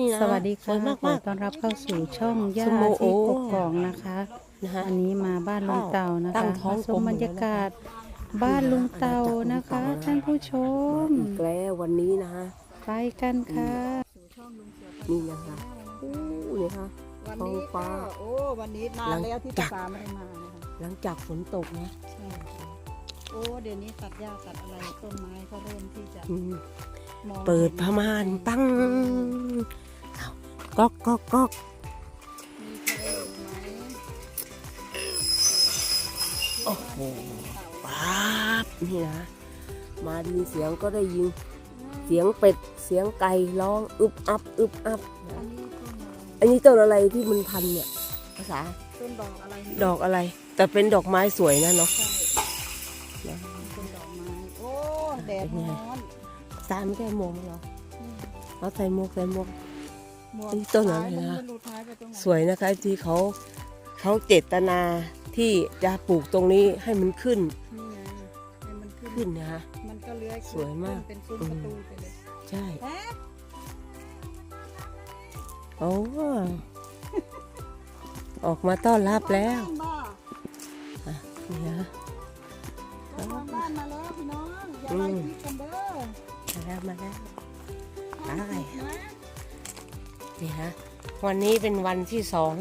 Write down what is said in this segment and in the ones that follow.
นี่นะสวัสดีสค่ะวยมากขอมาก ต้อนรับเข้าสู่ช่องย่าสมโอโอที่กกอกนะคะ นะฮะวันนี้มาบ้านลุงเต่านะตั้คะงท้องมาชกลมมบรรยากาศบ้านลุงเต่านะคะ ท่านผู้ชม อีกแล้ววันนี้นะฮะไปกันค่ะ นี่นะคะอู้นี่ค่ะ วันนี้ท้องฟ้าก็โอ้วันนี้นาหลันงแล้วที่จาตากตาไม่ได้มานะคะหลังจากฝนตกนะใช่ค่ะโอ้เดี๋ยวนี้ตัดหญ้าตัดอะไรต้นไม้ก็เริ่มที่จะอืมมอง เปิดผ้าม่านปังก๊อกก๊อกก๊อกมีทะเลไหมโอ้โหป๊าบนี่นะมาไดยินเสียงก็ได้ยินเสียงเป็ดเสียงไก่ร้องอึบอับอึบอับอันนี้ต้นอะไรอันนี้ต้นอะไรที่มันพันเนี่ยภาษาต้นดอกอะไรนี่ดอกอะไร แต่เป็นดอกไม้สวยนะเนาะใช่ต้นดอกไม้โอ้แดดร้อน ตาไม่ได้หมวกมั้งเหรอเอาใส่หมวกใส่หมวกหมวกนี่ต้นอะไรท้ายนะมัหลุดท้ายไปตรงไหนสวยนะคะที่เขาเขาเจตนาที่จะปลูกตรงนี้ให้มันขึ้นนี่ไงให้มันขึ้นขึ้นนะฮะมันก็เลื้อยขึ้นสวยมาก เป็นซุ้มประตูไปเลยใช่แป๊บโอ้ออกมาต้อนรับแล้วบ้าอะนี่ฮะเจ้าของบ้านมาแล้วพี่น้องอย่าไล่คลิปกันเด้อ มาแล้วมาแล้วห้ามผิดนะนี่ฮะวันนี้เป็นวันที่สอง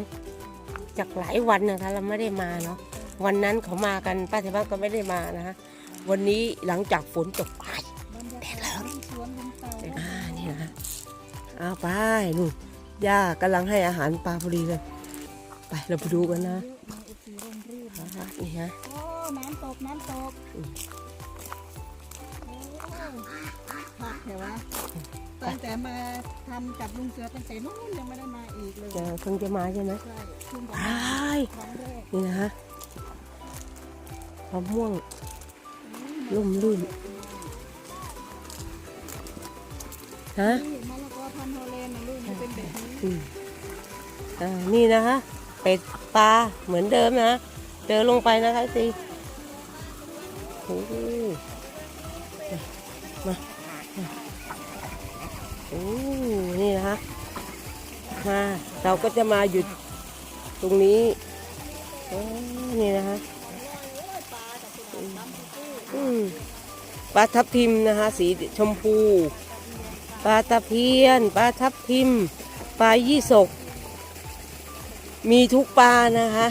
จากหลายวันนะคะเราไม่ได้มาเนาะวันนั้นเขามากันป้าเทบ้านก็ไม่ได้มานะฮะวันนี้หลังจากฝนตกไปบรรยากาศที่สวนลุงเต่าอ่านี่นะเอาไปนู่นย่ากำลังให้อาหารปลาพอดีเลย ไปเราไปดูกันนะมาอุสีร่มรื่นอ่านี่ฮะโอ้น้ำตกน้ำตก พักเดี๋ยววะตั้งแต่มาทำกับลุงเสือตั้งแต่นู้นยังไม่ได้มาอีกเลยจะเพิ่งจะมาใช่ไหมใช่เพิ่งไปจะมาครั้งแรกนี่นะฮะมะม่วงลุ่มลื่นฮะนี่มะละกอพันธุ์ฮอลแลนด์นะลูกมันเป็นแบบนี้อืมอ่านี่นะคะเป็ดปลาเหมือนเดิมนะเดินลงไปนะคะสิโอ้ มาเราก็จะมาหยุดตรงนี้นี่นะคะปลาทับทิมนะคะ สีชมพูปลาตะเพียนปลาทับทิมปลายี่สก มีทุกปลานะคะ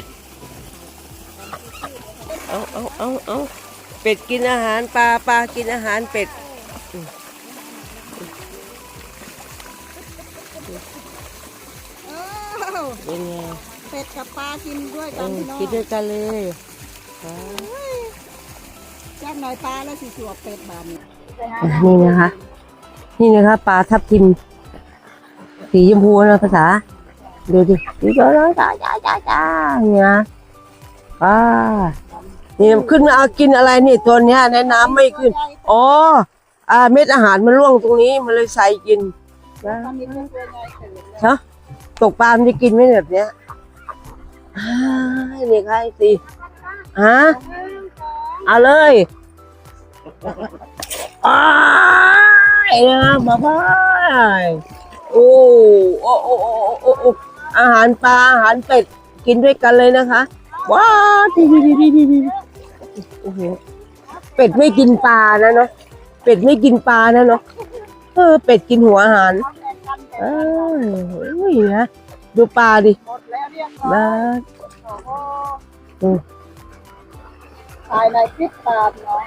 เอาเอาเอาเอาเป็ดกินอาหารปลาปลากินอาหารเป็ด เป็ดกับปลากินด้วยเอกันอพี่น้องกินด้วยกันเลยอ่าจักหน่อยปลาแล้วสิสวบเป็ดบานนี้นี่นะคะ นี่นะคะปลาทับทิมสีชมพูนะภาษา ดูดิดูจ้าจ้าจ้าจ้าจ้าเนี่ยนะอ่านี่ขึ้นมาเอากินอะไรนี่ตัวเนี้ยในน้ำไม่ขึ้น อ๋ออ่าเม็ดอาหารมันร่วงตรงนี้มันเลยใส่กินนะตอนนี้ก็ตัวใหญ่เกิดฮะตกปลามันจะกินไหมแบบเนี้ย อ่านี่ใครสิฮะเอาเลยอ้ายนะมาบายโอ้โอ้โอ้โอ้โอ้โอ้อาหารปลาอาหารเป็ดกินด้วยกันเลยนะคะว้าวดีดีดีดีดีดีโอ้โหเป็ดไม่กินปลานะเนาะเป็ดไม่กินปลานะเนาะเออเป็ดกินหัวอาหารเออโอ้ยนะ ดูปลาดิหมดแล้วเรียบร้อยนะโอ้โหอืมตายในคลิปตาพี่น้อ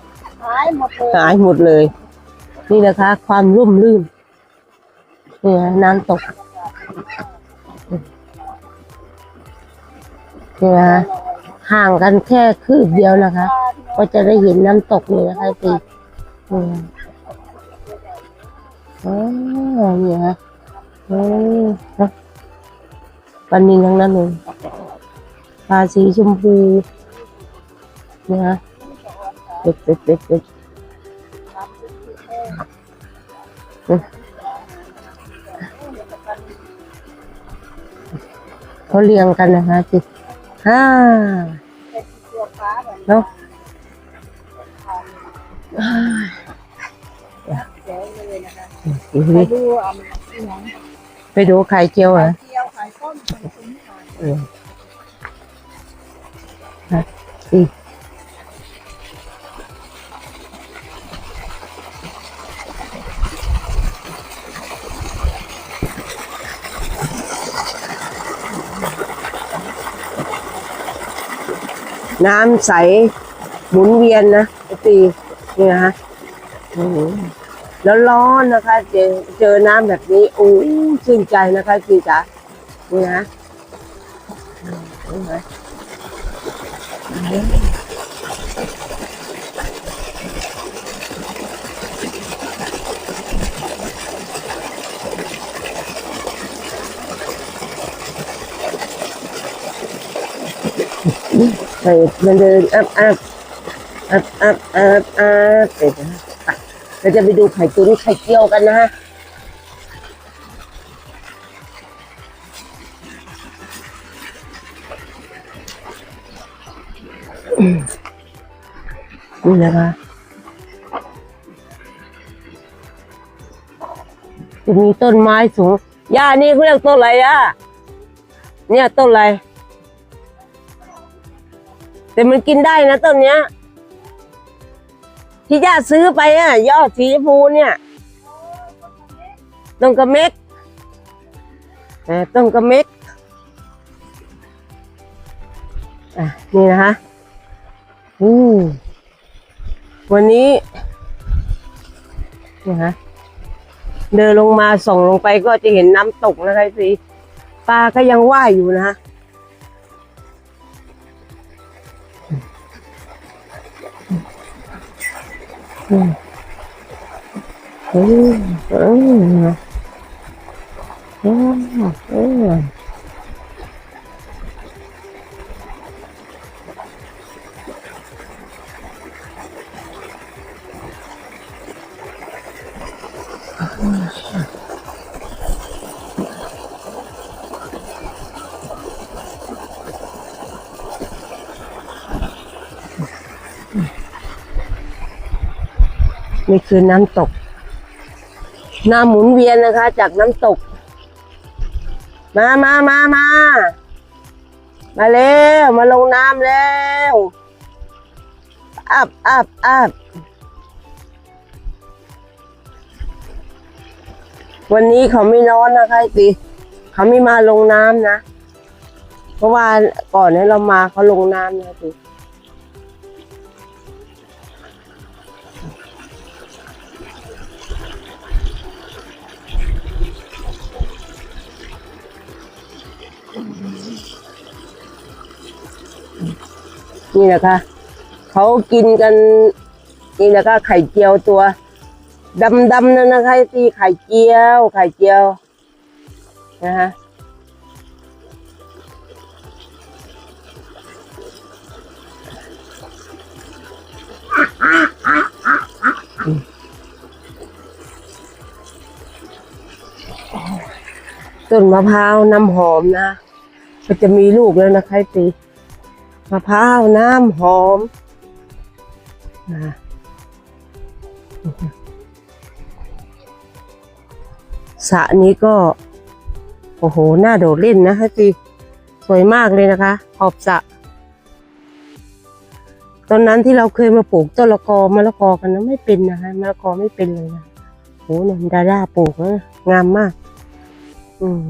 งหายหมดเลยหายหมดเลย นี่นะคะ ความร่มรื่นนี่นะน้ำตกนี่นะห่างกันแค่คืบเดียวนะคะ ก็จะได้เห็นน้ำตกนี่นะคะตีนี่นะอ๋อนี่นะโอ้นะ ปลานินทั้งนั้นเลยปลาสีชมพูนี่นะเป็ดเป็ดเป็ดเป็ดเขาเรียงกันนะคะจิห้าตัวฟ้าแบบเนาะเจ๋งเลยนะคะดูไปดิดูอะไปดูไข่เจียวเหรอ เออฮะอืมน้ำใสหมุนเวียนนะตีนี่นะฮะแล้วร้อนนะคะ เจอเจอน้ำแบบนี้โอ้ชื่นใจนะคะจีจ๋านี่นะ ใส่มันเดินอัพอัพอัพอัพอัพอัพเสร็จนะไปเราจะไปดูไข่ตุ๋นไข่เจียวกันนะฮะ นี่นะคะจะมีต้นไม้สูงย่านี่เขาเรียกต้นอะไรอะเนี่ยต้นอะไร แต่มันกินได้นะต้นเนี้ย ที่ย่าซื้อไปอะ ยอดสีชมพูเนี่ยต้นกระเม็กต้นกระเม็กอะนี่นะคะ อืม วันนี้นะคะเดินลงมาส่องลงไปก็จะเห็นน้ำตกนะคะสิปลาก็ยังว่ายอยู่นะคะอืมอืมอืมอืม นี่คือน้ำตก น้ำหมุนเวียนนะคะ จากน้ำตก มามามามา มาเร็ว มาลงน้ำแล้วอับอับอับวันนี้เขาไม่นอนนะคะไอ้ปีเขาไม่มาลงน้ำนะ เพราะว่าก่อนนี้เรามาเขาลงน้ำนะปี นี่นะคะเขากินกันนี่นะคะไข่เจียวตัวดำๆนั่นนะคะไอ้ปีไข่เจียว ไข่เจียวนะคะต้นมะพร้าวน้ำหอมนะ มันจะมีลูกแล้วนะคะตี มะพร้าวน้ำหอมนะสระนี้ก็ โอ้โหน่าโดดเล่นนะคะตีสวยมากเลยนะคะ ขอบสระตอนนั้นที่เราเคยมาปลูกต้นละกอมะละกอกันนะไม่เป็นนะคะมะละกอไม่เป็นเลยนะโหเนี่ยดาด้าปลูกนะงามมาก อืม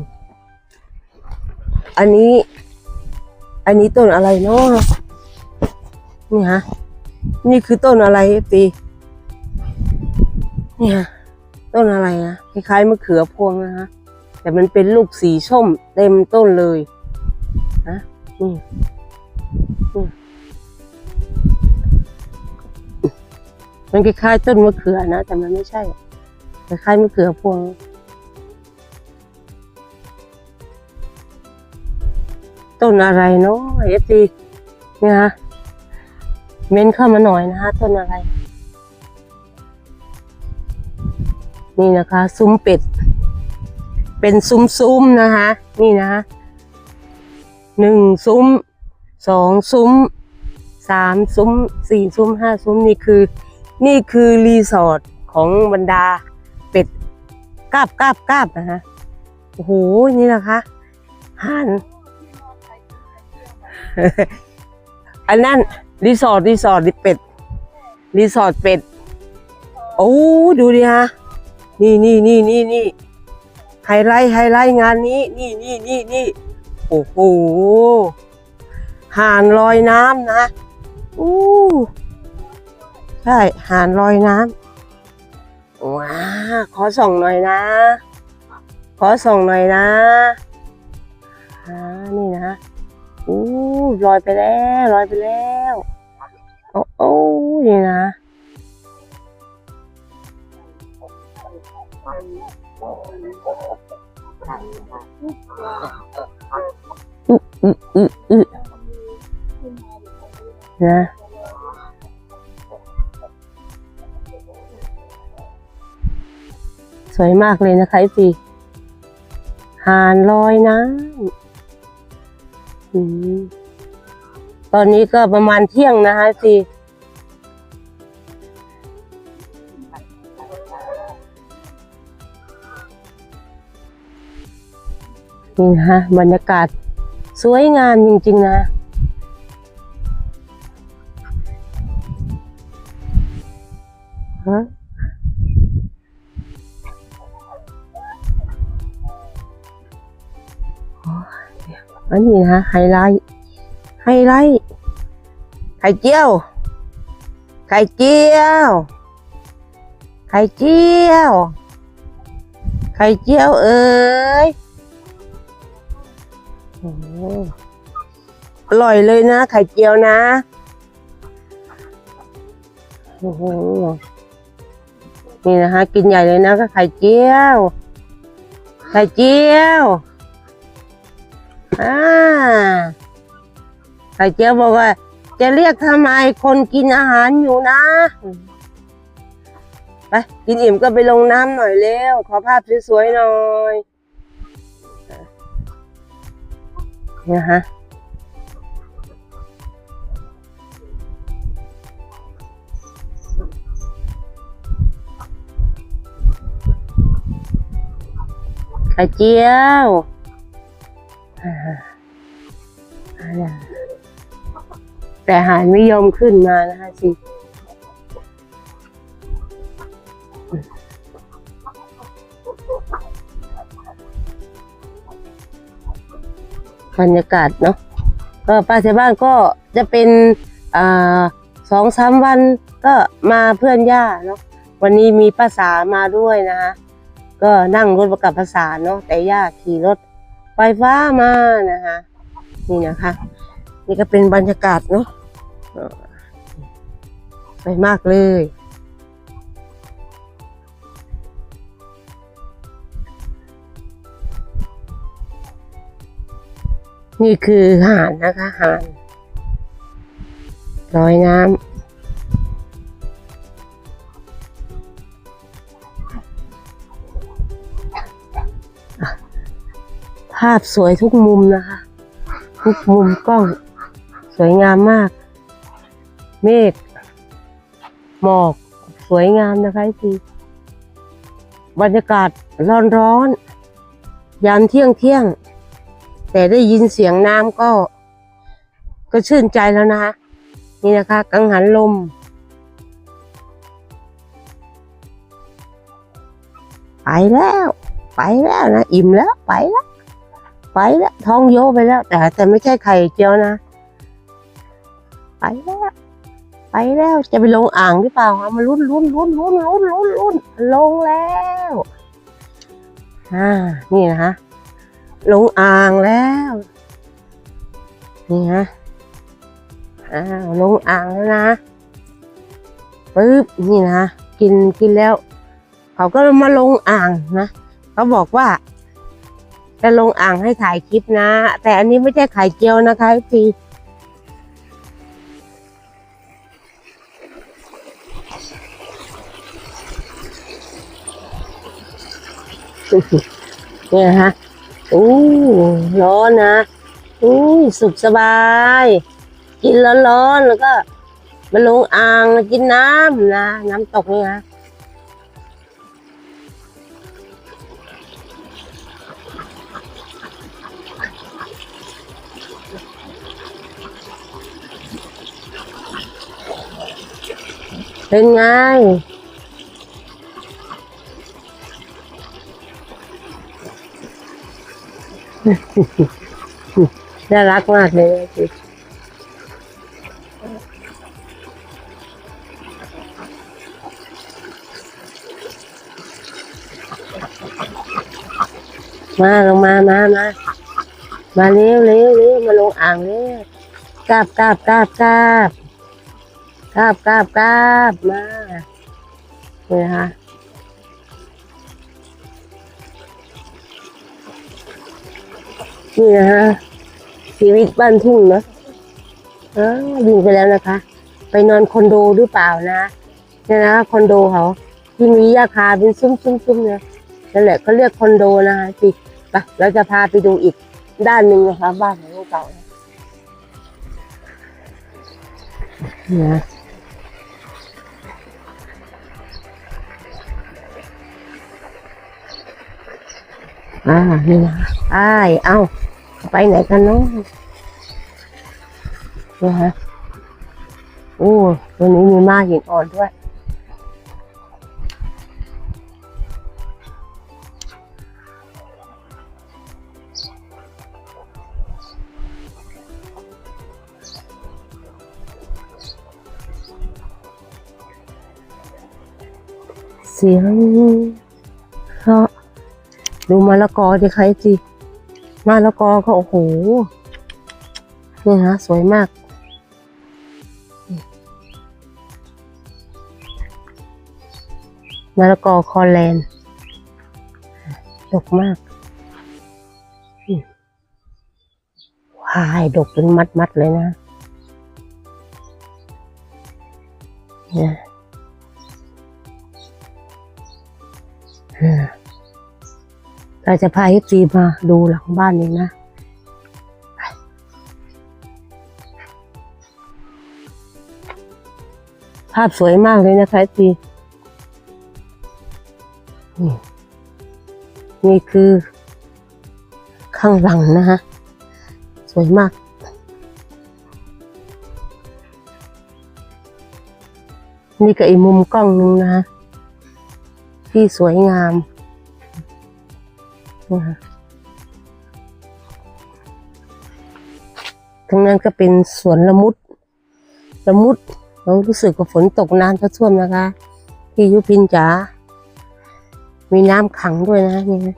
อันนี้ อันนี้ต้นอะไรเนาะนี่ฮะ นี่คือต้นอะไรปีนี่ฮะ ต้นอะไรนะคล้ายๆมะเขือพวงนะฮะ แต่มันเป็นลูกสีส้มเต็มต้นเลยนะนี่นี่มันคล้ายๆต้นมะเขือนะ แต่มันไม่ใช่คล้ายๆมะเขือพวง ต้นอะไรเนาะเอฟซีเนี่ยฮะเม้นเข้ามาหน่อยนะฮะต้นอะไร นี่นะคะ ซุ้มเป็ด เป็นซุ้มๆนะคะ นี่นะหนึ่งซุ้มสองซุ้มสามซุ้มสี่ซุ้มห้าซุ้มนี่คือ นี่คือรีสอร์ทของบรรดาเป็ดกราบกราบกราบนะฮะโอ้โหนี่นะคะห่าน อันนั้นรีสอร์ทรีสอร์ทดิเป็ดรีสอร์ทเป็ด โอ้ดูดิฮะ นี่นี่นี่นี่นี่ไฮไลท์ไฮไลท์งานนี้ นี่นี่นี่นี่โอ้โหห่านลอยน้ำนะอู้ใช่ห่านลอยน้ำว้าขอส่องหน่อยนะ ขอส่องหน่อยนะอ่านี่นะ อู้ลอยไปแล้วลอยไปแล้วโอ้โอ้นี่นะอึอึอึอึนะสวยมากเลยนะคะพี่หานลอยน้ำ ตอนนี้ก็ประมาณเที่ยงนะคะสีนี่นะคะบรรยากาศสวยงามจริงๆนะ อันนี้นะไฮไลท์ไฮไลท์ไข่เจียว ไข่เจียว ไข่เจียว ไข่เจียวเอ้ยโอ้อร่อยเลยนะไข่เจียวนะโอ้โหนี่นะคะกินใหญ่เลยนะก็ไข่เจียว ไข่เจียว อ่าไข่เจียวบอกว่า จะเรียกทำไมคนกินอาหารอยู่นะ ไปกินอิ่มก็ไปลงน้ำหน่อยเร็ว ขอภาพสวยๆหน่อยนะคะไข่เจียว แต่หารไม่ยอมขึ้นมานะคะสิบรรยากาศเนาะก็ป้าเสบ้านก็จะเป็นอสองสามวันก็มาเพื่อนย่าเนาะวันนี้มีป้าสามาด้วยนะคะก็นั่งรถประกับภาษาเนาะแต่ย่าขี่รถ ไฟฟ้ามานะคะ นี่นะคะ นี่ก็เป็นบรรยากาศเนาะเออสวยมากเลยนี่คือหาดนะคะหาดลอยน้ำาพสวยทุกมุมนะคะ ทุกมุมกล้อง สวยงามมาก เมฆหมอกสวยงามนะคะทีบรรยากาศร้อนๆยามเที่ยงเที่ยง แต่ได้ยินเสียงน้ำก็ ก็ชื่นใจแล้วนะคะ นี่นะคะ กังหันลม ไปแล้ว ไปแล้วนะ อิ่มแล้ว ไปแล้ว ไปแล้วท้องโยไปแล้ว แต่แต่ไม่ใช่ไข่เจียวนะ ไปแล้ว ไปแล้วจะไปลงอ่างหรือเปล่าเอามาลุ้นลุ้นลุ้นลุ้นลุ้นลุ้นลุ้นลงแล้วอ่านี่นะคะลงอ่างแล้วนี่ฮะอ้าลงอ่างแล้วนะปึ๊บนี่นะกินกินแล้ว เขาก็มาลงอ่างนะเขาบอกว่า จะลงอ่างให้ถ่ายคลิปนะ แต่อันนี้ไม่ใช่ไข่เจียวนะคะพี่เนี่ยฮะอู้ร้อนนะอู้สุขสบาย กินร้อนๆแล้วก็มาลงอ่างกินน้ำนะ น้ำตกนี่นะ เป็นไง น่ารักมากเลยจิมาลงมามามามาเร็วเร็วเร็วมาลงอ่างเร็วกราบกราบกราบกราบ กราบกราบกราบมาเนี่ยนะคะนี่นะฮะชีวิตบ้านทุ่งเนอะเออวิ่งไปแล้วนะคะ ไปนอนคอนโดหรือเปล่านะเนี่ยนะคอนโดเขาที่มีราคาเป็นซุ้มๆๆเนี่ยนั่นแหละเขาเรียกคอนโดนะคะสิไปเราจะพาไปดูอีกด้านหนึ่งนะคะ บ้านของลูกเก่านะนี่น อ่า นี่นะอ้ายเอ้า ไปไหนกันเนาะเนี่ยฮะโอ้ตัวนี้มีม้าหินอ่อนด้วย เสียงเพราะ ดูมะละกอดิใครจีมะละกอก็โอ้โห นี่ฮะสวยมาก มะละกอคอแลนด์ดกมากว้ายดกเป็นมัดๆเลยนะเนี่ย เราจะพาให้จีมาดูหลังบ้านนี้นะภาพสวยมากเลยนะคะจีนี่นี่คือข้างหลังนะฮะ สวยมาก นี่ก็อีกมุมกล้องหนึงนะ ที่สวยงาม นะคะทั้งนั้นก็เป็นสวนละมุด ละมุดเรารู้สึกว่าฝนตกนานก็ท่วมนะคะที่ยุพินจ๋า มีน้ำขังด้วยนะนี่นะ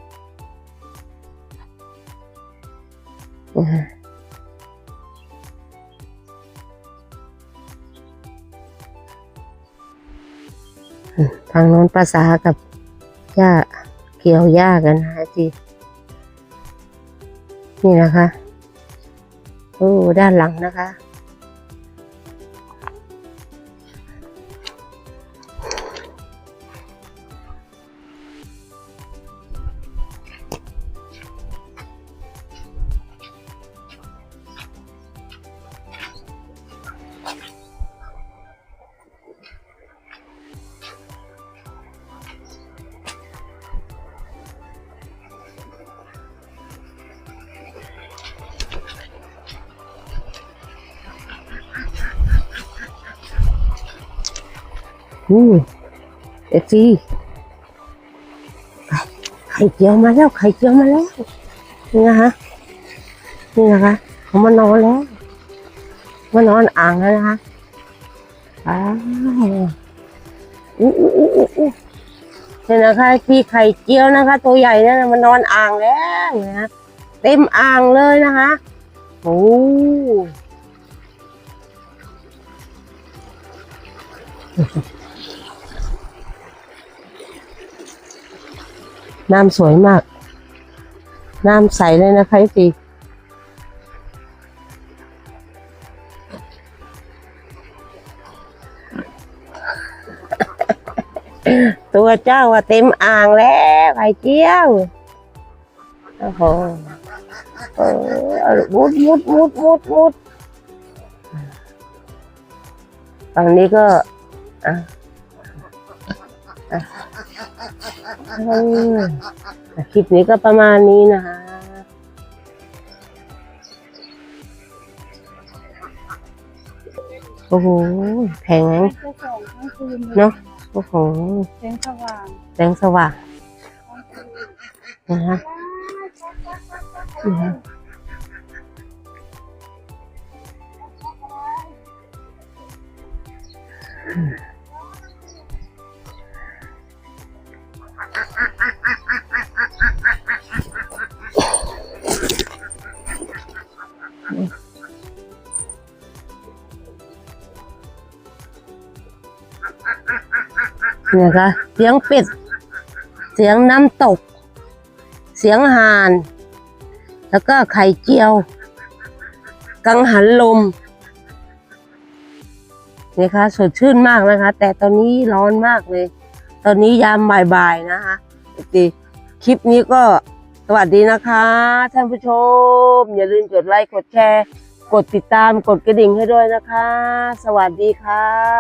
ทางโน้นภาษากับย่า กี่ยวหญ้ากันนะคะจีนี่นะคะ โอ้ ด้านหลังนะคะ อืมเอฟซีไข่เจียวมาแล้ว ไข่เจียวมาแล้ว นี่นะคะนี่นะคะเขามานอนแล้วมานอนอ่างแล้วนะคะอ้าวอู้อู้อู้อู้อู้เนี่ยนะคะที่ไข่เจียวนะคะ ตัวใหญ่นั่นนะมานอนอ่างแล้วนะเต็มอ่างเลยนะคะโอ้ น้ำสวยมาก น้ำใสเลยนะคะสิตัวเจ้าอะเต็มอ่างแล้วไข่เจียว โอ้โหเออมุดมุดมุดมุดมุดฝั่งนี้ก็อะอะ คลิปนี้ก็ประมาณนี้นะคะโอ้โหแพงเจ้าของทั้งคืนเลยเนาะโอ้โหแสงสว่างแสงสว่างนะฮะนะ เนี่ยค่ะ เสียงเป็ด เสียงน้ำตก เสียงห่าน แล้วก็ไข่เจียว กังหันลมเนี่ยค่ะสดชื่นมากนะคะ แต่ตอนนี้ร้อนมากเลย ตอนนี้ยามบ่ายๆนะคะ อเคคลิปนี้ก็สวัสดีนะคะท่านผู้ชม อย่าลืมกดไลค์กดแชร์ กดติดตามกดกระดิ่งให้ด้วยนะคะ สวัสดีค่ะ